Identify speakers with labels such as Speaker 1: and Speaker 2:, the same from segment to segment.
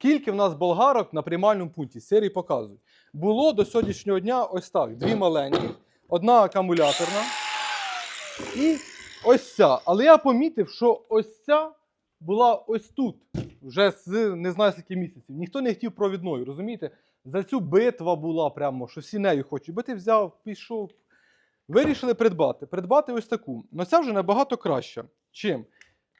Speaker 1: Скільки в нас болгарок на приймальному пункті? Серії показують. Було до сьогоднішнього дня ось так: дві маленькі, одна акумуляторна і ось ця. Але я помітив, що ось ця була ось тут, вже з не знаю скільки місяців. Ніхто не хотів провідною, розумієте? За цю битва була прямо, що всі нею хочуть. Би ти взяв, пішов. Вирішили придбати. Придбати ось таку. Ну ця вже набагато краща. Чим?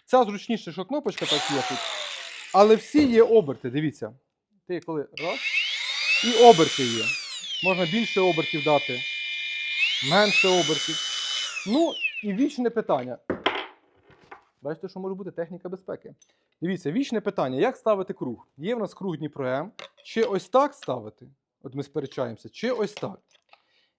Speaker 1: Ця зручніше, що кнопочка так є тут. Але всі є оберти, дивіться. Ти коли раз. І оберти є. Можна більше обертів дати, менше обертів. Ну, і вічне питання. Бачите, що може бути техніка безпеки. Дивіться, вічне питання: як ставити круг? Є в нас круг Дніпро. Чи ось так ставити? От ми сперечаємося, чи ось так.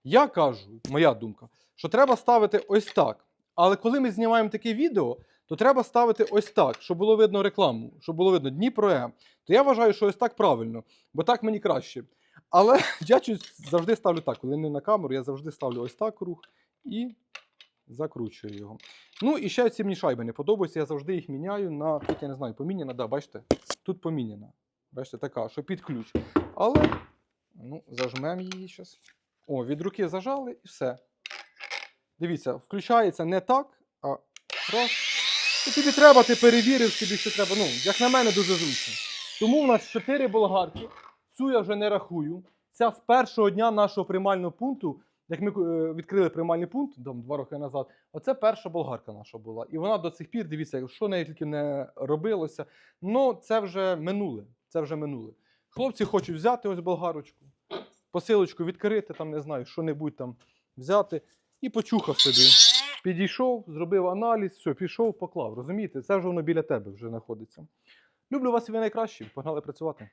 Speaker 1: Я кажу, моя думка, що треба ставити ось так. Але коли ми знімаємо таке відео, то треба ставити ось так, щоб було видно рекламу, щоб було видно Дніпро М. То я вважаю, що ось так правильно, бо так мені краще. Але я завжди ставлю так, коли не на камеру, я завжди ставлю ось так круг і закручую його. Ну і ще ці мені шайби не подобаються, я завжди їх міняю на, тут я не знаю, поміняна, да, бачите, тут поміняна. Бачите, така, що під ключ. Але, ну, зажмемо її зараз. О, від руки зажали і все. Дивіться, включається не так, а раз. І тобі треба, ти перевірив собі, що треба. Ну, як на мене, дуже зручно. Тому в нас 4 болгарки. Цю я вже не рахую. Ця з першого дня нашого приймального пункту, як ми е, відкрили приймальний пункт там, два роки назад, оце перша болгарка наша була. І вона до цих пір, дивіться, що нею тільки не робилося. Ну, це вже минуле. Це вже минуле. Хлопці хочуть взяти ось болгарочку, посилочку відкрити, там, не знаю, що-небудь там взяти і почухав собі. Підійшов, зробив аналіз, все, пішов, поклав. Розумієте, це вже воно біля тебе вже знаходиться. Люблю вас і ви найкращі. Погнали працювати.